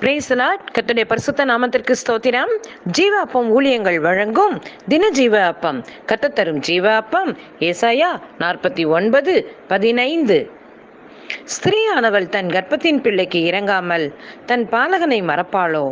பிரேசலாட் கத்துடைய பரிசுத்த நாமத்திற்கு ஸ்தோத்திரம். ஜீவ அப்பம் ஊழியங்கள் வழங்கும் தின ஜீவ அப்பம் கத்த தரும் ஜீவ அப்பம் ஏசாயா நாற்பத்தி ஒன்பது பதினைந்து. ஸ்திரீயானவள் தன் கர்ப்பத்தின் பிள்ளைக்கு இறங்காமல் தன் பாலகனை மறப்பாளோ?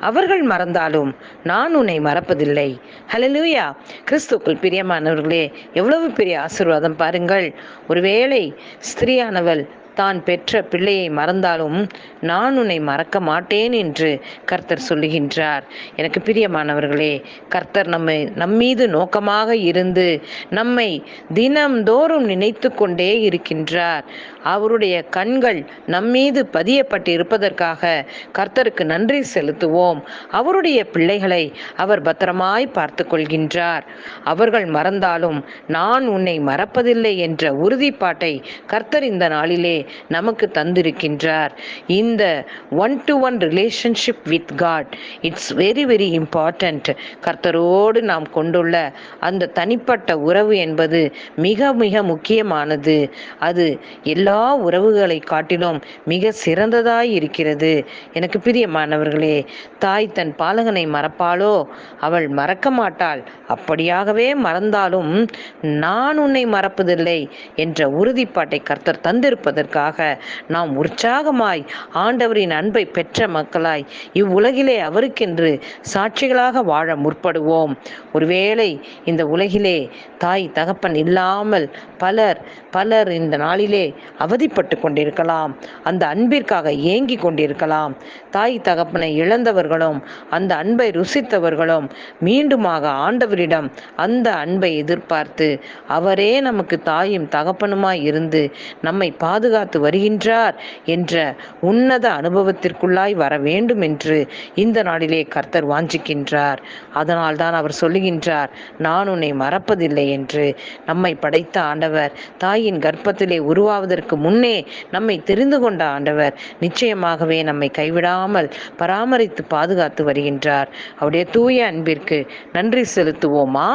அவர்கள் மறந்தாலும் நான் உன்னை மறப்பதில்லை. ஹலலூயா கிறிஸ்துக்குள் பிரியமானவர்களே எவ்வளவு பெரிய ஆசீர்வாதம் பாருங்கள். ஒருவேளை ஸ்திரீயானவள் தான் பெற்ற பிள்ளையை மறந்தாலும் நான் உன்னை மறக்க மாட்டேன் என்று கர்த்தர் சொல்லுகின்றார். எனக்கு பிரியமானவர்களே கர்த்தர் நம்மை நம்மீது நோக்கமாக இருந்து நம்மை தினம்தோறும் நினைத்து கொண்டே இருக்கின்றார். அவருடைய கண்கள் நம்மீது பதியப்பட்டு இருப்பதற்காக கர்த்தருக்கு நன்றி செலுத்துவோம். அவருடைய பிள்ளைகளை அவர் பத்திரமாய் பார்த்து கொள்கின்றார் அவர்கள் மறந்தாலும் நான் உன்னை மறப்பதில்லை என்ற உறுதிப்பாட்டை கர்த்தர் இந்த நாளிலே நமக்கு தந்திருக்கின்றார். இந்த one to one relationship with God it's very very important கர்த்தரோடு நாம் கொண்டுள்ள அந்த தனிப்பட்ட உறவு என்பது மிக மிக முக்கியமானது. அது எல்லா உறவுகளை காட்டிலும் மிக சிறந்ததாய் இருக்கிறது. எனக்கு பிரியமானவர்களே தாய் தன் பாலகனை மறப்பாளோ? அவள் மறக்க மாட்டாள். அப்படியாகவே மறந்தாலும் நான் உன்னை மறப்பதில்லை என்ற உறுதிப்பாட்டை கர்த்தர் தந்திருப்பதற்கு பெறுவதற்காக நாம் உற்சாகமாய் ஆண்டவரின் அன்பை பெற்ற மக்களாய் இவ்வுலகிலே அவருக்கென்று சாட்சிகளாக வாழ முற்படுவோம். ஒருவேளை இந்த உலகிலே தாய் தகப்பன் இல்லாமல் பலர் பலர் இந்த நாளிலே அவதிப்பட்டு கொண்டிருக்கலாம். அந்த அன்பிற்காக ஏங்கி கொண்டிருக்கலாம். தாய் தகப்பனை இழந்தவர்களும் அந்த அன்பை ருசித்தவர்களும் மீண்டுமாக ஆண்டவரிடம் அந்த அன்பை எதிர்பார்த்து அவரே நமக்கு தாயும் தகப்பனுமாய் இருந்து நம்மை பாதுகா பாதுகாத்து வருகின்றார் என்ற உன்னத அனுபவத்திற்குள்ளாய் வர வேண்டும் என்று இந்த நாளிலே கர்த்தர் வாஞ்சிக்கின்றார். அதனால் தான் அவர் சொல்லுகின்றார் நான் உன்னை மறப்பதில்லை என்று. நம்மை படைத்த ஆண்டவர் தாயின் கர்ப்பத்திலே உருவாவதற்கு முன்னே நம்மை தெரிந்து கொண்ட ஆண்டவர் நிச்சயமாகவே நம்மை கைவிடாமல் பராமரித்து பாதுகாத்து வருகின்றார். அவருடைய தூய அன்பிற்கு நன்றி செலுத்துவோமா?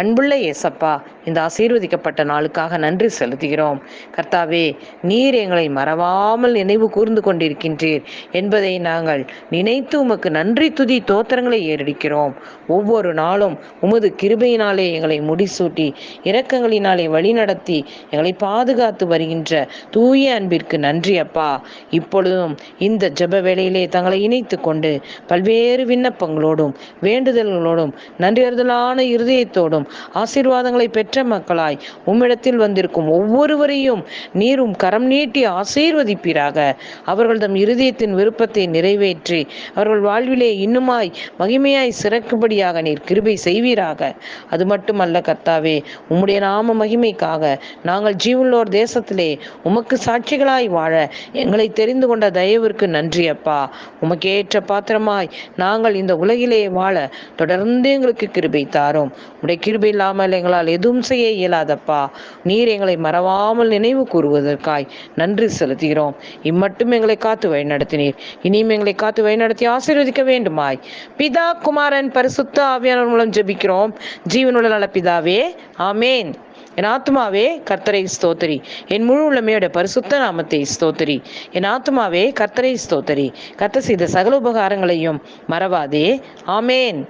அன்புள்ள ஏசப்பா இந்த ஆசீர்வதிக்கப்பட்ட நாளுக்காக நன்றி செலுத்துகிறோம். கர்த்தாவே நீர் எங்களை மறவாமல் நினைவு கூர்ந்து கொண்டிருக்கின்றீர் என்பதை நாங்கள் நினைத்து உமக்கு நன்றி துதி தோத்திரங்களை ஏறடிக்கிறோம். ஒவ்வொரு நாளும் உமது கிருபையினாலே எங்களை முடிசூட்டி இரக்கங்களினாலே வழிநடத்தி எங்களை பாதுகாத்து வருகின்ற தூய அன்பிற்கு நன்றி அப்பா. இப்பொழுதும் இந்த ஜப வேளையிலே தங்களை இணைத்து கொண்டு பல்வேறு விண்ணப்பங்களோடும் வேண்டுதல்களோடும் நன்றியறுதலான இருதயத்தோடும் ஆசீர்வாதங்களை பெற்ற மக்களாய் உம்மிடத்தில் வந்திருக்கும் ஒவ்வொருவரையும் நீரும் கரம் நீட்டி ஆசீர்வதிப்பீராக. அவர்கள் தம் இருதயத்தின் விருப்பத்தை நிறைவேற்றி அவர்கள் வாழ்விலே இன்னுமாய் மகிமையாய் சிறக்கும்படியாக நீர் கிருபை செய்வீராக. அது மட்டுமல்ல கர்த்தாவே உம்முடைய நாம மகிமைக்காக நாங்கள் ஜீவனோர் தேசத்திலே உமக்கு சாட்சிகளாய் வாழ எங்களை தெரிந்து கொண்ட தயவிற்கு நன்றி அப்பா. உமக்கேற்ற பாத்திரமாய் நாங்கள் இந்த உலகிலே வாழ தொடர்ந்து எங்களுக்கு கிருபை தாரோம். உடைய கிருபை இல்லாமல் எங்களால் எதுவும் செய்ய இயலாதப்பா. நீர் எங்களை மறவாமல் நினைவு கூறுவதற்காய் நன்றி செலுத்துகிறோம். இம்மட்டும் எங்களை காத்து வழிநடத்தினீர். இனியும் எங்களை காத்து வழிநடத்தி ஆசீர்வதிக்க வேண்டுமாய். பிதா குமாரன் பரிசுத்த ஆவியானவர் மூலம் ஜெபிக்கிறோம். ஜீவனுள்ள நல பிதாவே ஆமேன். என் ஆத்மாவே கர்த்தரை ஸ்தோத்தரி. என் முழு உள்ளமையோட பரிசுத்த நாமத்தை ஸ்தோத்தரி. என் ஆத்மாவே கர்த்தரை ஸ்தோத்தரி. கர்த்த செய்த சகல உபகாரங்களையும் மறவாதே. ஆமேன்.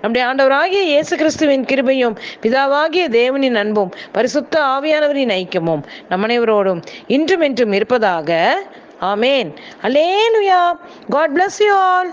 நம்முடைய ஆண்டவராகிய இயேசு கிறிஸ்துவின் கிருபையும் பிதாவாகிய தேவனின் அன்பும் பரிசுத்த ஆவியானவரின் ஐக்கியமும் நம் அனைவரோடும் இன்றும் என்றும் இருப்பதாக. ஆமேன். Hallelujah God bless you all